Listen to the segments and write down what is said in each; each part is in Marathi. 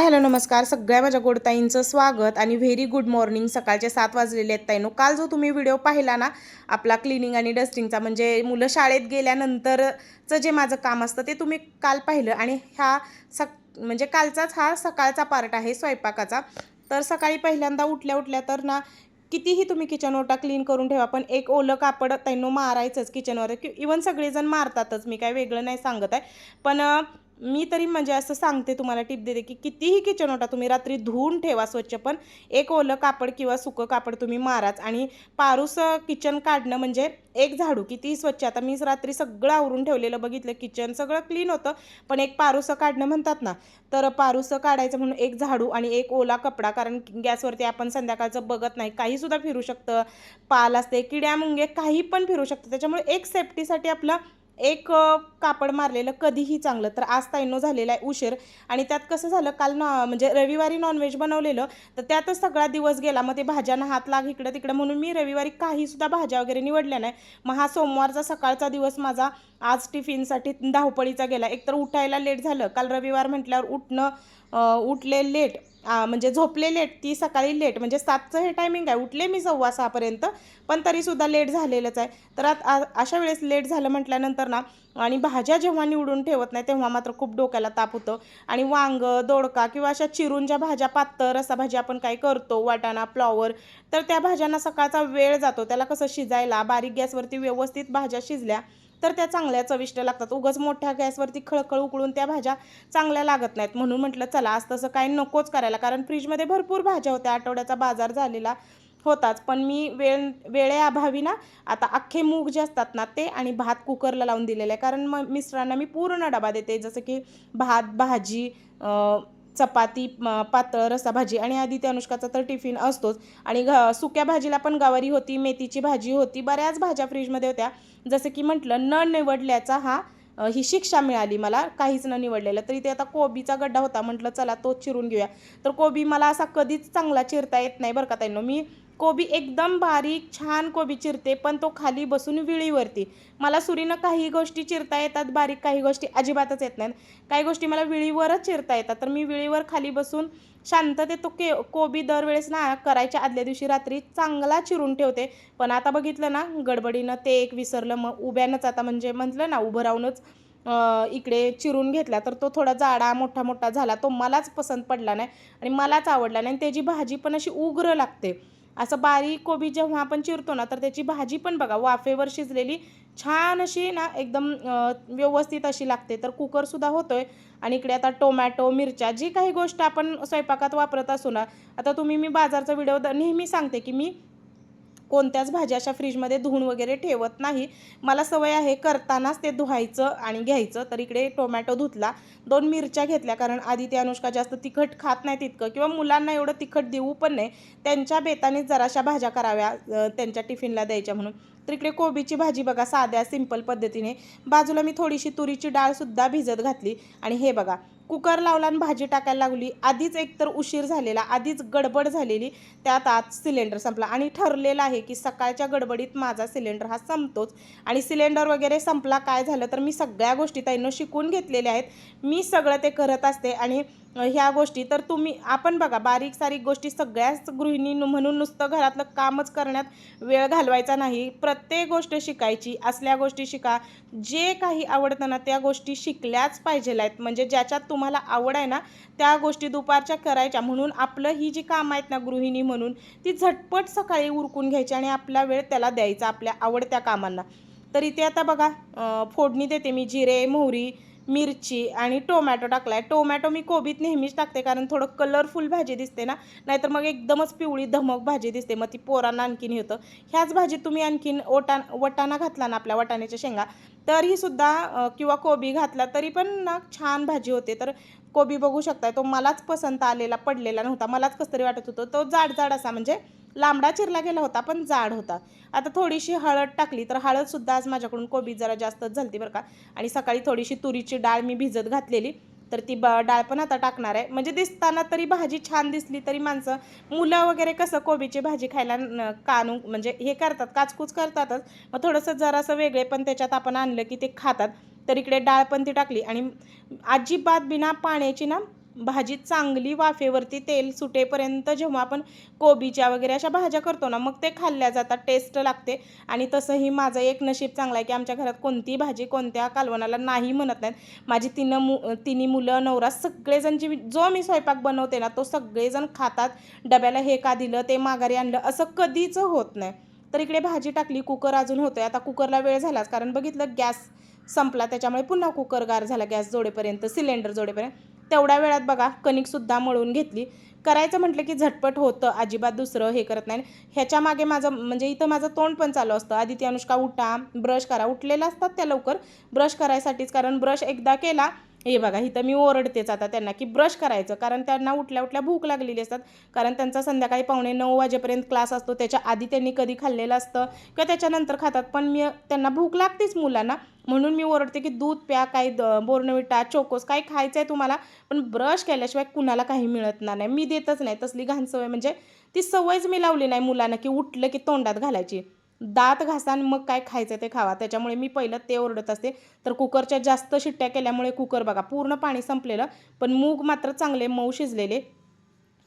हाय हॅलो नमस्कार. सगळ्या माझ्या गोडताईंचं स्वागत आणि व्हेरी गुड मॉर्निंग. सकाळचे सात वाजलेले आहेत ताईनो. काल जो तुम्ही व्हिडिओ पाहिला ना आपला क्लिनिंग आणि डस्टिंगचा म्हणजे मुलं शाळेत गेल्यानंतरचं जे माझं काम असतं ते तुम्ही काल पाहिलं. आणि ह्या सक म्हणजे कालचाच हा सकाळचा पार्ट आहे स्वयंपाकाचा. तर सकाळी पहिल्यांदा उठल्या उठल्या तर ना कितीही तुम्ही किचन ओटा क्लीन करून ठेवा पण एक ओलं कापड त्यांनो मारायचंच किचनवर कि इवन सगळेजण मारतातच मी काय वेगळं नाही सांगत आहे. पण मी तरी म्हणजे असं सांगते तुम्हाला टिप देते की कितीही किचन ओटा तुम्ही रात्री धुवून ठेवा स्वच्छ पण एक ओलं कापड किंवा सुकं कापड तुम्ही माराच आणि पारूस किचन काढणं म्हणजे एक झाडू कितीही स्वच्छ. आता मी रात्री सगळं आवरून ठेवलेलं बघितलं किचन सगळं क्लीन होतं पण एक पारूसं काढणं म्हणतात ना तर पारूसं काढायचं म्हणून एक झाडू आणि एक ओला कपडा कारण गॅसवरती आपण संध्याकाळचं बघत नाही काहीसुद्धा फिरू शकतं. पाल असते किड्या मुंगे काही पण फिरू शकतं. त्याच्यामुळे एक सेफ्टीसाठी आपलं एक कापड मारलेलं कधीही चांगलं. तर आज ताईनो झालेला आहे उशीर आणि त्यात कसं झालं काल ना म्हणजे रविवारी नॉनव्हेज बनवलेलं तर त्यातच सगळा दिवस गेला. मग ते भाज्यांना हात लाग इकडं तिकडं म्हणून मी रविवारी काहीसुद्धा भाज्या वगैरे निवडल्या नाही. मग हा सोमवारचा सकाळचा दिवस माझा आज टिफिनसाठी धावपळीचा गेला. एकतर उठायला लेट झालं. काल रविवार म्हटल्यावर उठणं उठले लेट म्हणजे झोपले लेट ती सकाळी लेट म्हणजे सातचं हे टायमिंग आहे. उठले मी सव्वा सहापर्यंत पण तरीसुद्धा लेट झालेलंच आहे. तर आता आ अशा वेळेस लेट झालं म्हटल्यानंतर ना आणि भाज्या जेव्हा निवडून ठेवत नाही तेव्हा मात्र खूप डोक्याला ताप होतं. आणि वांग दोडका किंवा अशा चिरून ज्या भाज्या पातळ भाज्या आपण काय करतो वाटाणा फ्लॉवर तर त्या भाज्यांना सकाळचा वेळ जातो. त्याला कसं शिजायला बारीक गॅसवरती व्यवस्थित भाज्या शिजल्या तर त्या चांगल्या चविष्ट लागतात. उगाच मोठ्या गॅसवरती खळखळ उकळून त्या भाज्या चांगल्या लागत नाहीत. म्हणून म्हटलं चला आज तसं काही नकोच करायला. कारण फ्रीजमध्ये भरपूर भाज्या होत्या. आठवड्याचा बाजार झालेला होताच. पण मी वेळ वेळेअभावी ना आता अख्खे मूग जे असतात ना ते आणि भात कुकरला लावून दिलेलं आहे. कारण मग मिस्टरांना मी पूर्ण डबा देते. जसं की भात भाजी चपाती पातळ रसा भाजी आणि आधी त्या अनुष्काचा तर टिफिन असतोच. आणि घ सुक्या भाजीला पण गवारी होती मेथीची भाजी होती बऱ्याच भाज्या फ्रीजमध्ये होत्या. जसं की म्हटलं न निवडल्याचा हा ही शिक्षा मिळाली मला काहीच न निवडलेलं. तरी ते आता कोबीचा गड्डा होता म्हटलं चला तोच चिरून घेऊया. तर कोबी मला असा कधीच चांगला चिरता येत नाही बरं का ताईंनो. मी कोबी एकदम बारीक छान कोबी चिरते पण तो खाली बसून विळीवरती. मला सुरीनं काही गोष्टी चिरता येतात बारीक काही गोष्टी अजिबातच येत नाहीत. काही गोष्टी मला विळीवरच चिरता येतात तर मी विळीवर खाली बसून शांततेत तो के कोबी दरवेळेस ना करायच्या आदल्या दिवशी रात्री चांगला चिरून ठेवते. पण आता बघितलं ना गडबडीनं ते एक विसरलं मग उभ्यानंच आता म्हणजे म्हटलं ना उभं राहूनच इकडे चिरून घेतला तर तो थोडा जाडा मोठा मोठा झाला तो मलाच पसंत पडला नाही आणि मलाच आवडला नाही आणि त्याची भाजी पण अशी उग्र लागते. असं बारीक कोबी जेव्हा आपण चिरतो ना तर त्याची भाजी पण बघा वाफेवर शिजलेली छान अशी ना एकदम व्यवस्थित अशी लागते. तर कुकरसुद्धा होतो आहे आणि इकडे आता टोमॅटो मिरच्या जी काही गोष्ट आपण स्वयंपाकात वापरत असू ना आता तुम्ही मी बाजारचा व्हिडिओ नेहमी सांगते की मी कोणत्याच भाज्या अशा फ्रीजमध्ये धुवून वगैरे ठेवत नाही. मला सवय आहे करतानाच ते धुवायचं आणि घ्यायचं. तर इकडे टोमॅटो धुतला. दोन मिरच्या घेतल्या. कारण आधी ते अनुष्का जास्त तिखट खात नाही तितकं किंवा मुलांना एवढं तिखट देऊ पण नाही. त्यांच्या बेताने जराशा भाज्या कराव्या त्यांच्या टिफिनला द्यायच्या म्हणून. तर इकडे कोबीची भाजी बघा साध्या सिंपल पद्धतीने. बाजूला मी थोडीशी तुरीची डाळसुद्धा भिजत घातली. आणि हे बघा कुकर लावला आणि भाजी टाकायला लागली. आधीच एकतर उशीर झालेला आधीच गडबड झालेली त्यात आत सिलेंडर संपला. आणि ठरलेलं आहे की सकाळच्या गडबडीत माझा सिलेंडर हा संपतोच. आणि सिलेंडर वगैरे संपला काय झालं तर मी सगळ्या गोष्टी ताईनं शिकून घेतलेल्या आहेत. मी सगळं ते करत असते आणि ह्या गोष्टी. तर तुम्ही आपण बघा बारीक सारीक गोष्टी सगळ्याच गृहिणी म्हणून नुसतं घरातलं कामच करण्यात वेळ घालवायचा नाही. प्रत्येक गोष्ट शिकायची असल्या गोष्टी शिका. जे काही आवडतं ना त्या गोष्टी शिकल्याच पाहिजे आहेत. म्हणजे ज्याच्यात तुम्हाला आवड आहे ना त्या गोष्टी दुपारच्या करायच्या. म्हणून आपलं ही जी कामं आहेत ना गृहिणी म्हणून ती झटपट सकाळी उरकून घ्यायची आणि आपला वेळ त्याला द्यायचा आपल्या आवडत्या कामांना. तर इथे आता बघा फोडणी देते मी जिरे मोहरी मिरची आणि टोमॅटो टाकलाय. टोमॅटो मी कोबीत नेहमीच टाकते कारण थोडं कलरफुल भाजी दिसते ना नाहीतर मग एकदमच पिवळी धमक भाजी दिसते. मग ती पोरांना आणखीन होतं ह्याच भाजीत तुम्ही आणखीन ओटा वटाणा घातला ना आपल्या वटाण्याच्या शेंगा तरीसुद्धा किंवा कोबी घातला तरी पण ना छान भाजी होते. तर कोबी बघू शकताय. तो मलाच पसंत आलेला पडलेला नव्हता. मलाच कसं तरी वाटत होतं. तो जाड जाड असा म्हणजे लांबडा चिरला गेला होता पण जाड होता. आता थोडीशी हळद टाकली तर हळदसुद्धा आज माझ्याकडून कोबी जरा जास्तच झालती बरं का. आणि सकाळी थोडीशी तुरीची डाळ मी भिजत घातलेली. तर ती ब डाळ पण आता टाकणार आहे. म्हणजे दिसताना तरी भाजी छान दिसली तरी माणसं मुलं वगैरे कसं कोबीची भाजी खायला कानू म्हणजे हे करतात काचकूच करतातच. मग थोडंसं जरासं वेगळे पण त्याच्यात आपण आणलं की ते खातात. तर इकडे डाळ पण ती टाकली. आणि अजिबात बिना पाण्याची ना भाजी चांगली वाफेवरती तेल सुटेपर्यंत जेव्हा आपण कोबीच्या वगैरे अशा भाज्या करतो ना मग ते खाल्ल्या जातात टेस्ट लागते. आणि तसंही माझं एक नशीब चांगलं आहे की आमच्या घरात कोणतीही भाजी कोणत्या कालवणाला नाही म्हणत नाहीत. माझी तिनं मु तिन्ही मुलं नवरा सगळेजण जी जो मी स्वयंपाक बनवते ना तो सगळेजण खातात. डब्याला हे का दिलं ते माघारी आणलं असं कधीच होत नाही. तर इकडे भाजी टाकली कुकर अजून होतोय. आता कुकरला वेळ झालाच कारण बघितलं गॅस संपला. त्याच्यामुळे पुन्हा कुकर गार झाला. गॅस जोडेपर्यंत सिलेंडर जोडेपर्यंत. तेवढ्या वेळात बघा कणिकसुद्धा मळून घेतली. करायचं म्हटलं की झटपट होतं. अजिबात दुसरं हे करत नाही. ह्याच्या मागे माझं म्हणजे इथं माझं तोंड पण चालू असतं. आदिती अनुष्का उठा ब्रश करा. उठलेलं असतात त्या लवकर. ब्रश करायसाठीच. कारण ब्रश एकदा केला हे बघा इथं मी ओरडतेच आता त्यांना की ब्रश करायचं कारण त्यांना उठल्या उठल्या भूक लागलेली असतात. कारण त्यांचा संध्याकाळी पावणे नऊ वाजेपर्यंत क्लास असतो त्याच्या आधी त्यांनी कधी खाल्लेलं असतं किंवा त्याच्यानंतर खातात. पण मी त्यांना भूक लागतेच मुलांना. म्हणून मी ओरडते की दूध प्या काही द बोर्नविटा चोकोस काही खायचं आहे तुम्हाला? पण ब्रश केल्याशिवाय कुणाला काही मिळत नाही. मी देतच नाही. तसली घाण सवय म्हणजे ती सवयच मी लावली नाही मुलांना की उठलं की तोंडात घालायची. दात घासा आणि मग काय खायचं ते खावा. त्याच्यामुळे मी पहिलं ते ओरडत असते. तर कुकरच्या जास्त शिट्ट्या केल्यामुळे कुकर बघा पूर्ण पाणी संपलेलं. पण मूग मात्र चांगले मऊ शिजलेले.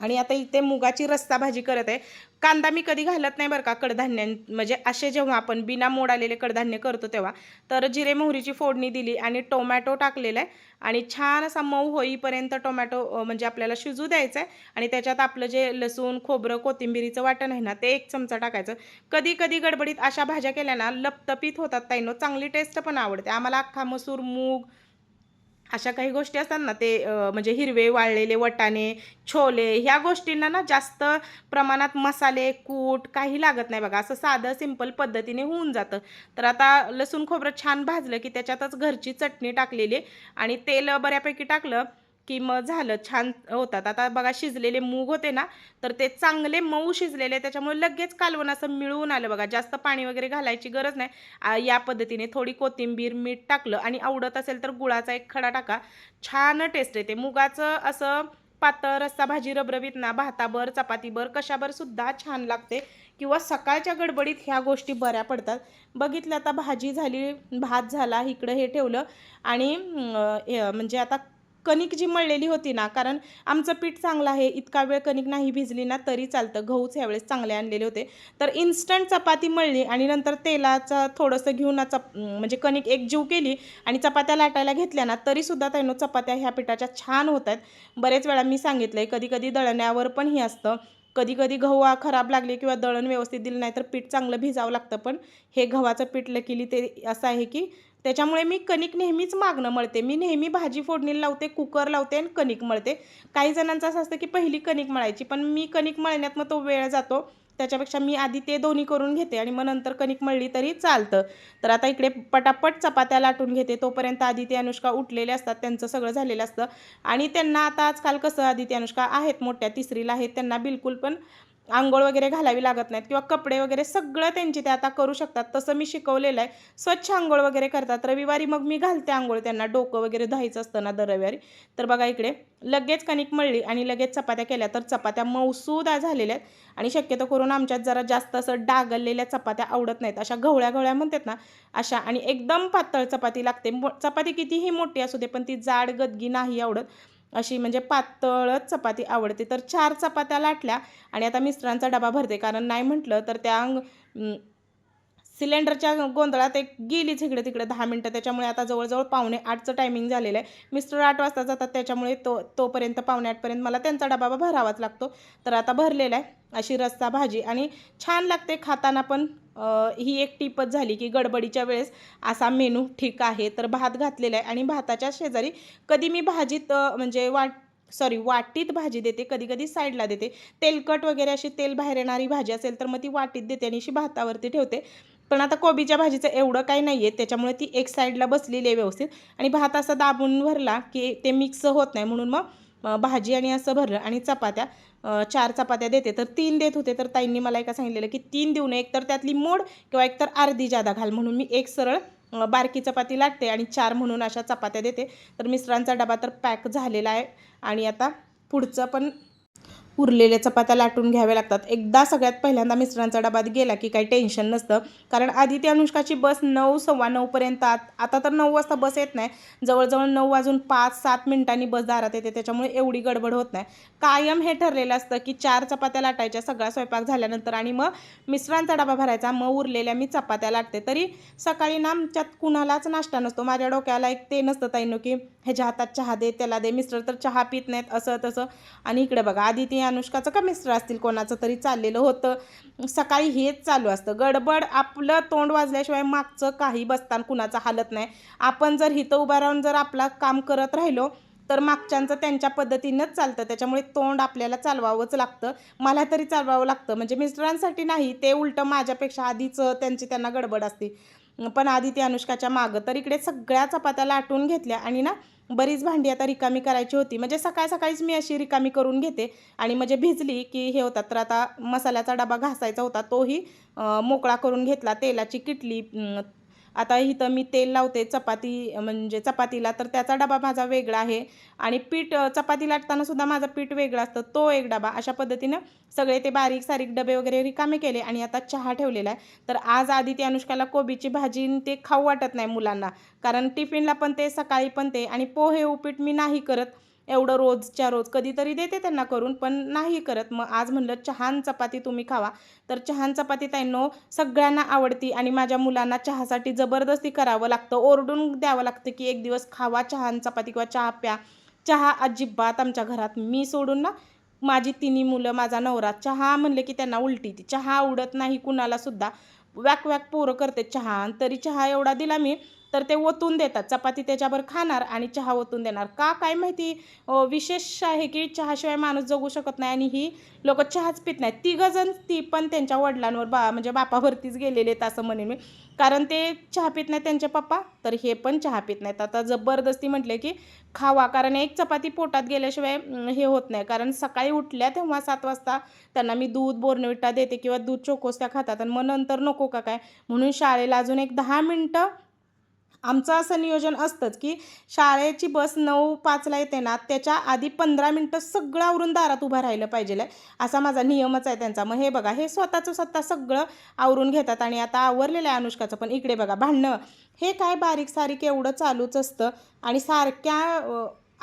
आणि आता इथे मुगाची रस्ता भाजी करत आहे. कांदा मी कधी घालत नाही बरं का कडधान्य. म्हणजे असे जेव्हा आपण बिना मोड आलेले कडधान्य करतो तेव्हा. तर जिरे मोहरीची फोडणी दिली आणि टोमॅटो टाकलेला आहे. आणि छान असा मऊ होईपर्यंत टोमॅटो म्हणजे आपल्याला शिजू द्यायचं आहे. आणि त्याच्यात आपलं जे लसूण खोबरं कोथिंबिरीचं वाटण आहे ना ते एक चमचा टाकायचं. कधी कधी गडबडीत अशा भाज्या केल्या ना लपतपीत होतात ताईनो चांगली टेस्ट पण आवडते. आम्हाला अख्खा मसूर मूग अशा काही गोष्टी असतात ना ते म्हणजे हिरवे वाळलेले वटाणे छोले ह्या गोष्टींना ना जास्त प्रमाणात मसाले कूट काही लागत नाही बघा. असं साधं सिंपल पद्धतीने होऊन जातं. तर आता लसूण खोबरं छान भाजलं की त्याच्यातच घरची चटणी टाकलेली आहे आणि तेल बऱ्यापैकी टाकलं की मग झालं छान होतात. आता बघा शिजलेले मूग होते ना तर ते चांगले मऊ शिजलेले त्याच्यामुळे लगेच कालवण असं मिळून आलं बघा. जास्त पाणी वगैरे घालायची गरज नाही. या पद्धतीने थोडी कोथिंबीर मीठ टाकलं आणि आवडत असेल तर गुळाचा एक खडा टाका. छान टेस्ट येते. मुगाचं असं पातळ रस्सा भाजी रबरबीत ना भाताभर चपातीभर कशाबर सुद्धा छान लागते. किंवा सकाळच्या गडबडीत ह्या गोष्टी बऱ्या पडतात. बघितलं आता भाजी झाली भात झाला इकडं हे ठेवलं आणि म्हणजे आता कणिक जी मळलेली होती ना कारण आमचं पीठ चांगलं आहे इतका वेळ कणिक नाही भिजली ना तरी चालतं. गहूच ह्यावेळेस चांगले आणलेले होते. तर इन्स्टंट चपाती मळली आणि नंतर तेलाचं थोडंसं घेऊन ना चप म्हणजे कणिक एकजीव केली आणि चपात्या लाटायला घेतल्या ना तरीसुद्धा त्यानं चपात्या ह्या पिठाच्या छान होत आहेत. बरेच वेळा मी सांगितलं आहे कधी कधी दळण्यावर पण हे असतं. कधी कधी गहू खराब लागले किंवा दळण व्यवस्थित दिलं नाही तर पीठ चांगलं भिजावं लागतं. पण हे गव्हाचं पीठ लकीली ते असं आहे की त्याच्यामुळे मी कणिक नेहमीच मागणं मळते. मी नेहमी भाजी फोडणी लावते कुकर लावते आणि कणिक मळते. काही जणांचं असं असतं की पहिली कणिक मळायची पण मी कणिक मळण्यात मग तो वेळ जातो. त्याच्यापेक्षा मी आधी ते दोन्ही करून घेते आणि मग नंतर कणिक मळली तरी चालतं. तर आता इकडे पटापट चपात्या लाटून घेते. तोपर्यंत आदिती अनुष्का उठलेले असतात. त्यांचं सगळं झालेलं असतं. आणि त्यांना आता आजकाल कसं आदिती अनुष्का आहेत मोठ्या तिसरीला आहेत. त्यांना बिलकुल पण आंघोळ वगैरे घालावी लागत नाहीत किंवा कपडे वगैरे सगळं त्यांची ते आता करू शकतात. तसं मी शिकवलेलं आहे. स्वच्छ आंघोळ वगैरे करतात. रविवारी मग मी घालते आंघोळ त्यांना. डोकं वगैरे धुवायचं असतं ना दर रविवारी तर बघा इकडे लगेच कणिक मळली आणि लगेच चपात्या केल्या तर चपात्या मौसूदा झालेल्या आहेत. आणि शक्यतो करून आमच्यात जरा जास्त असं डागललेल्या चपात्या आवडत नाहीत. अशा गवळ्या गवळ्या म्हणतात ना अशा आणि एकदम पातळ चपाती लागते. मो चपाती कितीही मोठी असू दे पण ती जाड गदगी नाही आवडत. अशी म्हणजे पातळच चपाती आवडते. तर चार चपात्या लाटल्या आणि आता मिस्टरांचा डबा भरते. कारण नाही म्हटलं तर त्या सिलेंडरच्या गोंधळात एक गेलीच इकडे तिकडे दहा मिनटं. त्याच्यामुळे आता जवळजवळ पावणे आठचं टायमिंग झालेलं आहे. मिस्टर आठ वाजता जातात. त्याच्यामुळे तो तोपर्यंत पावणे आठपर्यंत मला त्यांचा डबा भरावाच लागतो. तर आता भरलेला आहे. अशी रस्सा भाजी आणि छान लागते खाताना पण. ही एक टिपच झाली की गडबडीच्या वेळेस असा मेनू ठीक आहे तर भात घातलेला आहे. आणि भाताच्या शेजारी कधी मी भाजीत म्हणजे वाट सॉरी वाटीत भाजी देते कधी कधी साईडला देते. तेलकट वगैरे अशी तेल बाहेर येणारी भाजी असेल तर मग ती वाटीत देते आणि अशी भातावरती ठेवते. पण आता कोबीच्या भाजीचं एवढं काही नाही आहे त्याच्यामुळे ती एक साईडला बसलेली आहे व्यवस्थित. आणि भात असा दाबून भरला की ते मिक्स होत नाही म्हणून मग भाजी आणि असं भरलं आणि चपात्या चार चपात्या देते. तर तीन देत होते. तर ताईंनी मला एका सांगितलेलं की तीन देऊ नये. एकतर त्यातली मोड किंवा एकतर अर्धी जादा घाल. म्हणून मी एक सरळ बारकी चपाती लाटते आणि चार म्हणून अशा चपात्या देते. तर मिस्टरांचा डबा तर पॅक झालेला आहे. आणि आता पुढचं पण उरलेल्या चपात्या लाटून घ्याव्या लागतात. एकदा सगळ्यात पहिल्यांदा मिस्टरांचा डबात गेला की काही टेन्शन नसतं. कारण आधी ती अनुष्काची बस नऊ सव्वा नऊपर्यंत आत आता तर नऊ वाजता बस येत नाही. जवळजवळ नऊ वाजून पाच सात मिनिटांनी बस दारात येते. त्याच्यामुळे एवढी गडबड होत नाही. कायम हे ठरलेलं असतं की चार चपात्या लाटायच्या सगळा स्वयंपाक झाल्यानंतर आणि मग मिस्टरांचा डबा भरायचा. मग उरलेल्या मी चपात्या लाटते. तरी सकाळी ना आमच्यात कुणालाच नाश्ता नसतो. माझ्या डोक्याला एक ते नसतं ताईनो की ह्याच्या हातात चहा दे त्याला दे मिस्टर तर चहा पित नाहीत असं तसं. आणि इकडे बघा आधी ती अनुष्काचं का मिस्टर असतील? कोणाचं तरी चाललेलं होतं. सकाळी हेच चालू असतं. गडबड आपलं तोंड वाजल्याशिवाय मागचं काही बसतान कुणाचं हालत नाही. आपण जर हिथं उभा राहून जर आपलं काम करत राहिलो तर मागच्यांचं त्यांच्या पद्धतीनंच चालतं. त्याच्यामुळे तोंड आपल्याला चालवावंच लागतं. मला तरी चालवावं लागतं. म्हणजे मिस्टरांसाठी नाही ते उलटं माझ्यापेक्षा आधीच त्यांची त्यांना गडबड असते. पण आधी ते अनुष्काच्या मागं तर इकडे सगळ्या चपात्या लाटून घेतल्या. आणि ना बरीच भांडी आता रिकामी करायची होती. म्हणजे सकाळ सकाळीच मी अशी रिकामी करून घेते. आणि म्हणजे भिजली की हे होतात तर आता मसाल्याचा डबा घासायचा होता तोही मोकळा करून घेतला. तेलाची किटली आता इथं मी तेल लावते चपाती म्हणजे चपातीला तर त्याचा डबा माझा वेगळा आहे. आणि पीठ चपाती लाटतानासुद्धा माझा पीठ वेगळं असतं तो एक डबा. अशा पद्धतीनं सगळे ते बारीक सारीक डबे वगैरे रिकामे केले आणि आता चहा ठेवलेला आहे. तर आज आधी ती अनुष्काला कोबीची भाजी ते खाऊ वाटत नाही मुलांना. कारण टिफिनला पण ते सकाळी पण ते आणि पोहे उपीट मी नाही करत. एवढं रोजच्या रोज कधीतरी देते त्यांना करून पण नाही करत. मग आज म्हणलं चहान चपाती तुम्ही खावा. तर चहान चपाती त्यांनो सगळ्यांना आवडती आणि माझ्या मुलांना चहासाठी जबरदस्ती करावं लागतं. ओरडून द्यावं लागतं की एक दिवस खावा चहान चपाती किंवा चहा प्या. चहा अजिबात आमच्या घरात मी सोडून ना माझी तिन्ही मुलं माझा नवरा चहा म्हणले की त्यांना उलटी ती. चहा आवडत नाही कुणालासुद्धा वॅक वॅक पोरं करते चहा आणि तरी चहा एवढा दिला मी तर ते ओतून देतात. चपाती त्याच्यावर खाणार आणि चहा ओतून देणार. का काय माहिती? विशेष आहे की चहाशिवाय माणूस जगू शकत नाही आणि ही लोक चहाच पित नाहीत. तिघंजण ती पण त्यांच्या वडिलांवर बा म्हणजे बापावरतीच गेलेले आहेत असं म्हणेन मी. कारण ते चहा पित नाहीत त्यांचे पप्पा. तर हे पण चहा पित नाहीत. आता जबरदस्ती म्हटले की खावा. कारण एक चपाती पोटात गेल्याशिवाय हे होत नाही. कारण सकाळी उठल्या तेव्हा सात वाजता त्यांना मी दूध बोर्नविटा देते किंवा दूध चोकोस त्या खातात. आणि मग नंतर नको का काय? म्हणून शाळेला अजून एक दहा मिनटं आमचं असं नियोजन असतंच की शाळेची बस नऊ पाचला येते ना त्याच्या आधी पंधरा मिनटं सगळं आवरून दारात उभं राहिलं पाहिजे. असा माझा नियमच आहे त्यांचा. मग हे बघा हे स्वतःचं स्वतः सगळं आवरून घेतात आणि आता आवरलेलं आहे अनुष्काचं पण. इकडे बघा भांडणं. हे काय बारीक सारीक एवढं चालूच असतं आणि सारख्या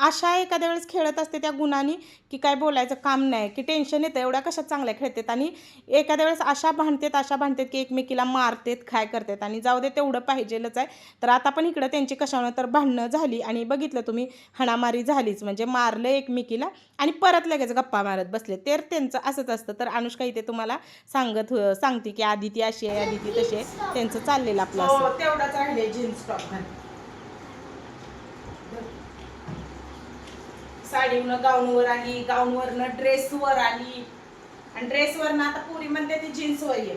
आशा एखाद्या वेळेस खेळत असते त्या गुणांनी की काय बोलायचं काम नाही की टेन्शन येतं एवढ्या कशा चांगल्या खेळतात आणि एखाद्या वेळेस अशा भांडतात अशा भांडतात की एकमेकीला मारतात काय करतात आणि जाऊ दे तेवढं पाहिजेलच आहे. तर आता पण इकडं त्यांची कशानं तर भांडणं झाली आणि बघितलं तुम्ही हाणामारी झालीच म्हणजे मारलं एकमेकीला आणि परत लगेच गप्पा मारत बसले. तर त्यांचं असंच असतं. तर अनुष्का इथे तुम्हाला सांगत सांगते की आधी ती अशी आहे आधी ती तशी आहे. त्यांचं चाललेलं आपलं असं. तेवढाच राहिले जीन्स टॉप साडीवरनं गाऊनवर आली गाऊनवरनं ड्रेसवर आली. आणि ड्रेसवरनं आता पुरी म्हणते ती जीन्सवर ये.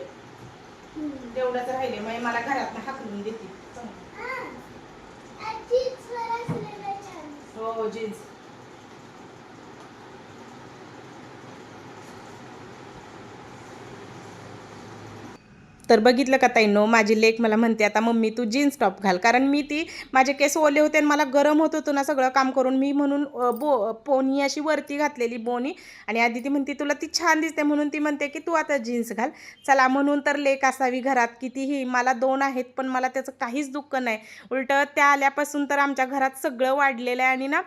तेवढंच राहिले मग मला घरात हाकलून देते. हो. जीन्स तर बघितलं का ताई? नो माझी लेक मला म्हणते आता मम्मी तू जीन्स टॉप घाल. कारण मी ती माझे केस ओले होते आणि मला गरम होत होतं ना सगळं काम करून मी म्हणून बो पोनी अशी वरती घातलेली बोनी. आणि आधी ती म्हणते तुला ती छान दिसते. म्हणून ती म्हणते की तू आता जीन्स घाल. चला म्हणून तर लेक असावी घरात कितीही मला दोन आहेत पण मला त्याचं काहीच दुःख नाही. उलटं त्या आल्यापासून तर आमच्या घरात सगळं वाढलेलं आहे आणि ना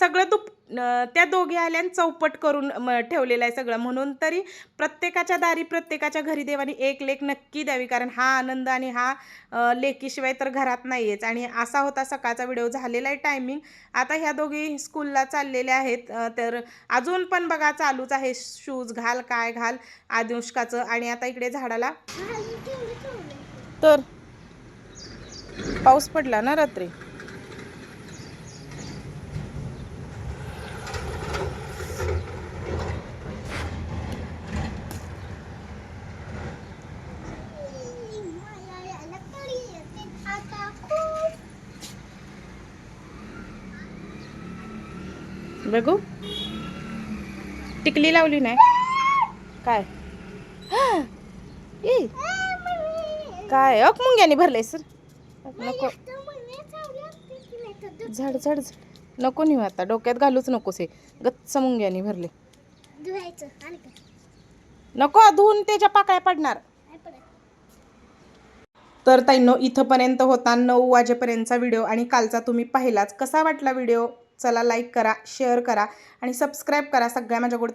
सगळं दुप त्या दोघे आल्यान चौपट करून म, ठेवलेलं आहे सगळं. म्हणून तरी प्रत्येकाच्या दारी प्रत्येकाच्या घरी देवानी एक लेख नक्की द्यावी. कारण हा आनंद आणि हा लेकीशिवाय तर घरात नाही आहेच आणि असा होता सकाळचा व्हिडिओ. झालेला आहे टायमिंग आता ह्या दोघी स्कूलला चाललेल्या आहेत. तर अजून पण बघा चालूच आहे. शूज घाल काय घाल आदिवष्काचं आणि आता इकडे झाडाला. तर पाऊस पडला ना रात्री? बघू. टिकली लावली नाही. काय? काय? अक मुंग्याने भरलंय सर. नको. झाड झाड झाड. नको नि आता. डोक्यात घालूच नकोस हे. गच्च मुंग्याने भरले. नको धुवून त्याच्या पाकळ्या पडणार. तर ताईनो इथंपर्यंत होता नऊ वाजेपर्यंतचा व्हिडिओ आणि कालचा तुम्ही पाहिलाच. कसा वाटला व्हिडिओ? चला लाईक करा शेअर करा आणि सबस्क्राईब करा सगळ्या माझ्या गोडता